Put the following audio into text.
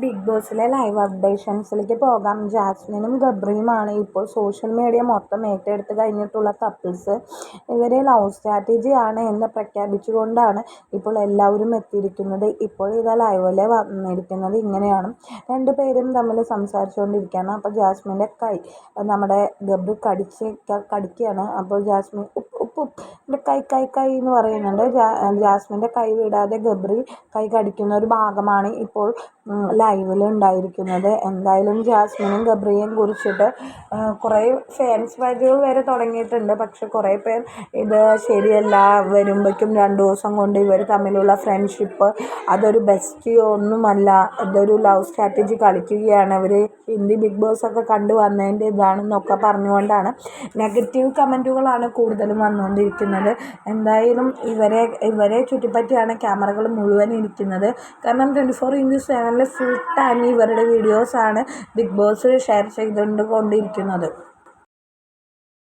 Big ബോസിലെ live അപ്ഡേഷൻസിലേക്ക് പോകാം. ജാസ്മിനും ഗബ്രിയുമാണ് ഇപ്പോൾ സോഷ്യൽ മീഡിയ മൊത്തം ഏറ്റെടുത്ത് കഴിഞ്ഞിട്ടുള്ള കപ്പിൾസ് ഇവരെ ലവ് സ്ട്രാറ്റജിയാണ് എന്ന് പ്രഖ്യാപിച്ചുകൊണ്ടാണ് ഇപ്പോൾ എല്ലാവരും എത്തിയിരിക്കുന്നത്. ഇപ്പോൾ ഇതാ ലൈവിലെ വന്നിരിക്കുന്നത് ഇങ്ങനെയാണ്. രണ്ടു പേരും തമ്മിൽ സംസാരിച്ചുകൊണ്ടിരിക്കുകയാണ്. അപ്പോൾ ജാസ്മിന്റെ കൈ നമ്മുടെ ഗബ്രി കടിച്ച് കടിക്കുകയാണ്. അപ്പോൾ ജാസ്മിൻ എന്റെ കൈ കൈ കൈ എന്ന് പറയുന്നുണ്ട്. ജാസ്മിന്റെ കൈ വിടാതെ ഗബ്രി കൈ കടിക്കുന്ന ഒരു ഭാഗമാണ് ഇപ്പോൾ ലൈവിൽ ഉണ്ടായിരിക്കുന്നത്. എന്തായാലും ജാസ്മിനും ഗബ്രിയെയും കുറിച്ചിട്ട് കുറേ ഫാൻസ് പേജുകൾ വരെ തുടങ്ങിയിട്ടുണ്ട്. പക്ഷെ കുറേ പേർ ഇത് ശരിയല്ല. വരുമ്പോഴേക്കും രണ്ട് ദിവസം കൊണ്ട് ഇവർ തമ്മിലുള്ള ഫ്രണ്ട്ഷിപ്പ് അതൊരു ബെസ്റ്റ് ഒന്നുമല്ല. ഇതൊരു ലവ് സ്ട്രാറ്റജി കളിക്കുകയാണ്. അവർ ഹിന്ദി ബിഗ് ബോസ് ഒക്കെ കണ്ടു വന്നതിന്റെ ഇതാണെന്നൊക്കെ പറഞ്ഞുകൊണ്ടാണ്. നെഗറ്റീവ് കമന്റുകളാണ് കൂടുതലും വന്നുകൊണ്ടിരിക്കുന്നത് എന്തായാലും ഇവരെ ഇവരെ ചുറ്റിപ്പറ്റിയാണ് ക്യാമറകൾ മുഴുവൻ ഇരിക്കുന്നത്. കാരണം ട്വന്റി ഫോർ ഇന്റു സെവനിൽ ഫുൾ ടൈം ഇവരുടെ വീഡിയോസാണ് ബിഗ് ബോസ് ഷെയർ ചെയ്തുകൊണ്ട് കൊണ്ടിരിക്കുന്നത്.